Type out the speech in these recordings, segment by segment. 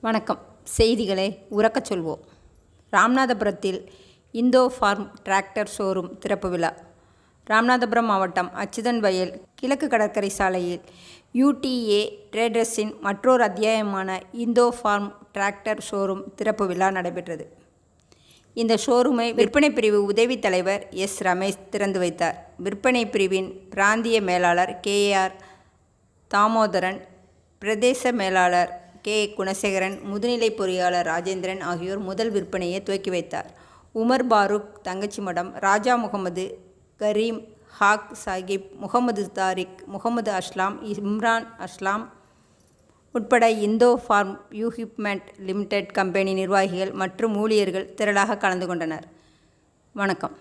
வணக்கம். செய்திகளை உறக்கச் சொல்வோம். ராமநாதபுரத்தில் இந்தோ ஃபார்ம் டிராக்டர் ஷோரூம் திறப்பு விழா. ராமநாதபுரம் மாவட்டம் அச்சுதன் வயல் கிழக்கு கடற்கரை சாலையில் யூடிஏ ட்ரேடர்ஸின் மற்றொரு அத்தியாயமான இந்தோ ஃபார்ம் டிராக்டர் ஷோரூம் திறப்பு விழா நடைபெற்றது. இந்த ஷோரூமை விற்பனை பிரிவு உதவி தலைவர் எஸ் ரமேஷ் திறந்து வைத்தார். விற்பனை பிரிவின் பிராந்திய மேலாளர் கேஆர் தாமோதரன் பிரதேச மேலாளர் கே. குணசேகரன் முதுநிலை பொறியாளர் ராஜேந்திரன் ஆகியோர் முதல் விற்பனையை துவக்கி வைத்தார். உமர் பாரூக் தங்கச்சிமடம் ராஜா முகமது கரீம் ஹாக் சாஹிப் முகமது தாரிக் முகமது அஸ்லாம் இம்ரான் அஸ்லாம் உட்பட Indo farm equipment limited company நிர்வாகிகள் மற்றும் ஊழியர்கள் திரளாக கலந்து கொண்டனர். வணக்கம்.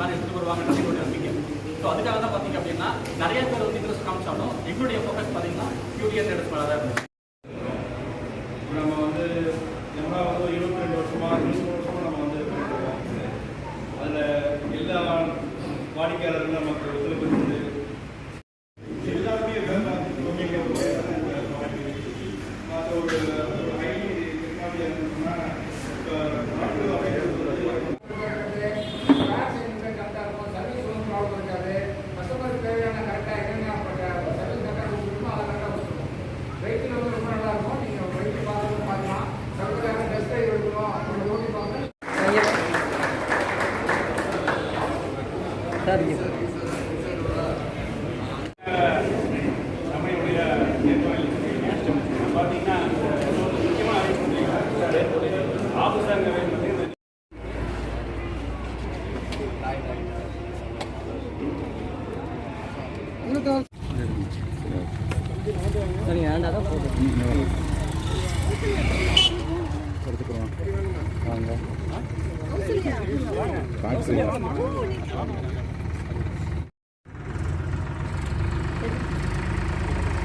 மாதிரி நம்ம இந்த மாதிரி எடுத்துட்டு வருவாங்க நம்பிக்கை ஸோ அதுக்காக தான் பார்த்தீங்க அப்படின்னா நிறைய பேர் வந்து இன்ட்ரெஸ்ட் காமிச்சாலும் எங்களுடைய ஃபோக்கஸ் பார்த்தீங்கன்னா யூடிஎஸ் ட்ரேடர்ஸ் மேலே தான் இருந்துச்சு நம்ம வந்து நம்ம வந்து ஒரு இருபத்தி ரெண்டு வருஷமா இருபது மூணு வருஷமா நம்ம வந்து அதில் எல்லா வாடிக்கையாளர்களும் நமக்கு ஒத்துழைப்பு இருந்து எல்லாருமே ஒரு ஒரு ஹை டெக்னாலஜி இருந்ததுன்னா இப்போ நம்மளுடைய பார்த்தீங்கன்னா ஒரு முக்கியமான அறிவிப்பு ஆஃபீஸாங்க